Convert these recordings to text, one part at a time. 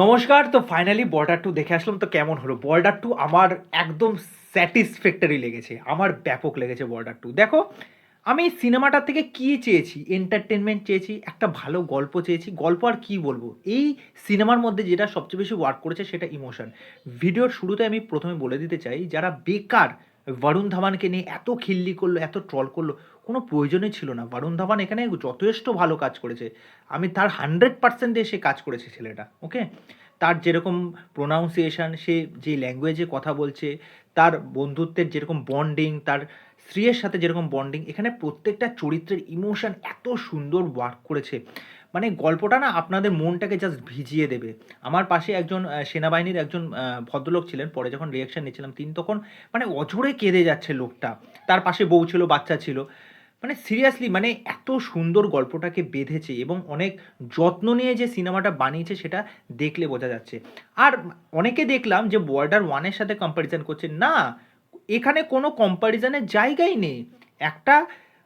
নমস্কার, তো finally border two দেখে আসলাম, তো কেমন হলো? বর্ডার টু আমার একদম স্যাটিসফ্যাক্টরি লেগেছে, আমার ব্যাপক লেগেছে বর্ডার টু দেখো, আমি সিনেমাটার থেকে কী চেয়েছি? এন্টারটেনমেন্ট চেয়েছি, একটা ভালো গল্প চেয়েছি। গল্প আর কি বলব? এই সিনেমার মধ্যে যেটা সবচেয়ে বেশি ওয়ার্ক করেছে সেটা ইমোশন ভিডিওর শুরুতে আমি প্রথমে বলে দিতে চাই, যারা বেকার বরুণ ধাবানকে নিয়ে এত খিল্লি করল, এত ট্রল করল, কোনো প্রয়োজনই ছিল না। বরুণ ধাবান এখানে যথেষ্ট ভালো কাজ করেছে। আমি তার হান্ড্রেড পার্সেন্ট সে কাজ করেছে ছেলেটা ওকে তার যেরকম প্রোনাউন্সিয়েশন সে যে ল্যাঙ্গুয়েজে কথা বলছে, তার বন্ধুত্বের যেরকম বন্ডিং তার স্ত্রীর সাথে যেরকম বন্ডিং এখানে প্রত্যেকটা চরিত্রের ইমোশন এত সুন্দর ওয়ার্ক করেছে। মানে গল্পটা না আপনাদের মনটাকে জাস্ট ভিজিয়ে দেবে। আমার পাশে একজন সেনাবাহিনীর একজন ভদ্রলোক ছিলেন, পরে যখন রিয়াকশন নিয়েছিলাম তিনি তখন মানে অঝরে কেঁদে যাচ্ছে লোকটা। তার পাশে বউ ছিল, বাচ্চা ছিল। মানে সিরিয়াসলি মানে এত সুন্দর গল্পটাকে বেঁধেছে এবং অনেক যত্ন নিয়ে যে সিনেমাটা বানিয়েছে সেটা দেখলে বোঝা যাচ্ছে। আর অনেকে দেখলাম যে বর্ডার ওয়ানের সাথে কম্প্যারিজন করছে, না, এখানে কোনো কম্প্যারিজনের জায়গাই নেই। একটা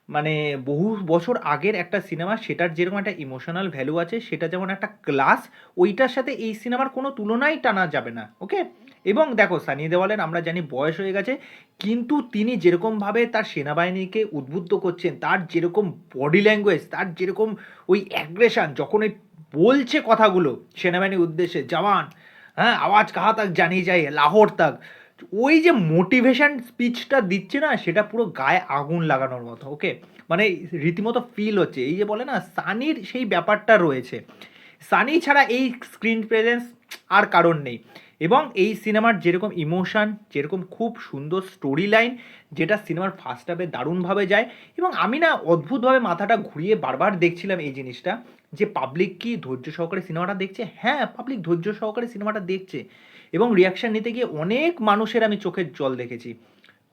মানে বহু বছর আগের একটা সিনেমা, সেটার যেরকম একটা ইমোশনাল ভ্যালু আছে, সেটা যেমন একটা ক্লাস ওইটার সাথে এই সিনেমার কোনো তুলনাই টানা যাবে না ওকে এবং দেখো সানি দেওয়ালের আমরা জানি বয়স হয়ে গেছে, কিন্তু তিনি যেরকমভাবে তার সেনাবাহিনীকে উদ্বুদ্ধ করছেন, তার যেরকম বডি ল্যাঙ্গুয়েজ তার যেরকম ওই অ্যাগ্রেশন যখন ওই বলছে কথাগুলো, সেনাবাহিনীর উদ্দেশ্যে, জওয়ান হ্যাঁ আওয়াজ কাহা তাক জানিয়ে যায় লাহোর তাক। ওই যে মোটিভেশান স্পিচটা দিচ্ছে না, সেটা পুরো গায়ে আগুন লাগানোর মতো ওকে মানে রীতিমতো ফিল হচ্ছে। এই যে বলে না, সানির সেই ব্যাপারটা রয়েছে। সানি ছাড়া এই স্ক্রিন প্রেজেন্স আর কারণ নেই। এবং এই সিনেমার যেরকম ইমোশান, যেরকম খুব সুন্দর স্টোরি লাইন যেটা সিনেমার ফার্স্ট হাফে দারুণভাবে যায় এবং আমি না অদ্ভুতভাবে মাথাটা ঘুরিয়ে বারবার দেখছিলাম এই জিনিসটা, যে পাবলিক কি ধৈর্য সহকারে সিনেমাটা দেখছে? হ্যাঁ পাবলিক ধৈর্য সহকারে সিনেমাটা দেখছে এবং রিয়াকশান নিতে গিয়ে অনেক মানুষের আমি চোখের জল দেখেছি।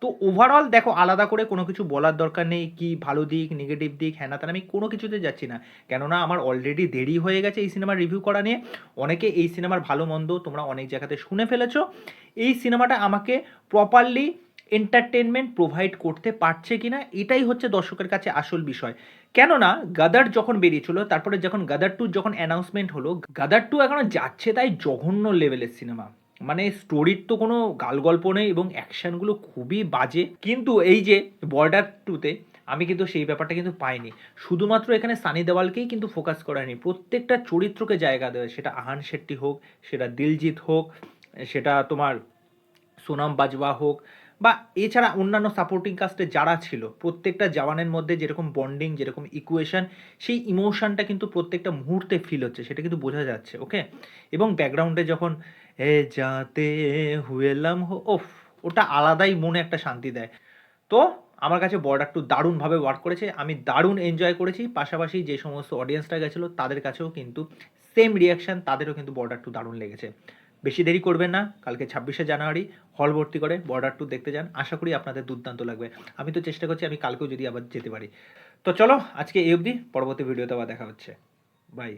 তো ওভারঅল দেখো আলাদা করে কোনো কিছু বলার দরকার নেই, কি ভালো দিক নেগেটিভ দিক হ্যাঁ না তার আমি কোনো কিছুতে যাচ্ছি না। কেননা আমার অলরেডি দেরি হয়ে গেছে এই সিনেমার রিভিউ করা নিয়ে। অনেকে এই সিনেমার ভালো মন্দ তোমরা অনেক জায়গাতে শুনে ফেলেছো। এই সিনেমাটা আমাকে প্রপারলি এন্টারটেনমেন্ট প্রোভাইড করতে পারছে কি না এটাই হচ্ছে দর্শকের কাছে আসল বিষয়। কেননা গাদার যখন বেরিয়েছিল, তারপরে যখন গাদার টু যখন অ্যানাউন্সমেন্ট হলো গাদার টু এখনও যাচ্ছে তাই জঘন্য লেভেলের সিনেমা মানে স্টোরির তো কোনো গাল গল্প নেই এবং অ্যাকশানগুলো খুবই বাজে। কিন্তু এই যে বর্ডার টুতে আমি কিন্তু সেই ব্যাপারটা কিন্তু পাইনি। শুধুমাত্র এখানে সানি দেওয়ালকেই কিন্তু ফোকাস করায়নি প্রত্যেকটা চরিত্রকে জায়গা দেয় সেটা আহান শেট্টি হোক, সেটা দিলজিৎ হোক, সেটা তোমার সোনাম বাজওয়া হোক বা এছাড়া অন্যান্য সাপোর্টিং কাস্টে যারা ছিল, প্রত্যেকটা জওয়ানের মধ্যে যেরকম বন্ডিং যেরকম ইকুয়েশন সেই ইমোশনটা কিন্তু প্রত্যেকটা মুহূর্তে ফিল হচ্ছে, সেটা কিন্তু বোঝা যাচ্ছে ওকে এবং ব্যাকগ্রাউন্ডে যখন, এ যাতে হুয়েলাম ওফ, ওটা আলাদাই মনে একটা শান্তি দেয়। তো আমার কাছে বর্ডার টু দারুণভাবে ওয়ার্ক করেছে, আমি দারুণ এনজয় করেছি, পাশাপাশি যে সমস্ত অডিয়েন্সটা গেছিল, তাদের কাছেও কিন্তু সেম রিয়াকশান তাদেরও কিন্তু বর্ডার টু দারুণ লেগেছে। বেশি দেরি করবেন না, কালকে ছাব্বিশে জানুয়ারি হল ভর্তি করে বর্ডার টু দেখতে যান। আশা করি আপনাদের দুর্দান্ত লাগবে। আমি তো চেষ্টা করছি আমি কালকেও যদি আবার যেতে পারি। তো চলো, আজকে এই অবধি, পরবর্তী ভিডিওতে আবার দেখা হচ্ছে। বাই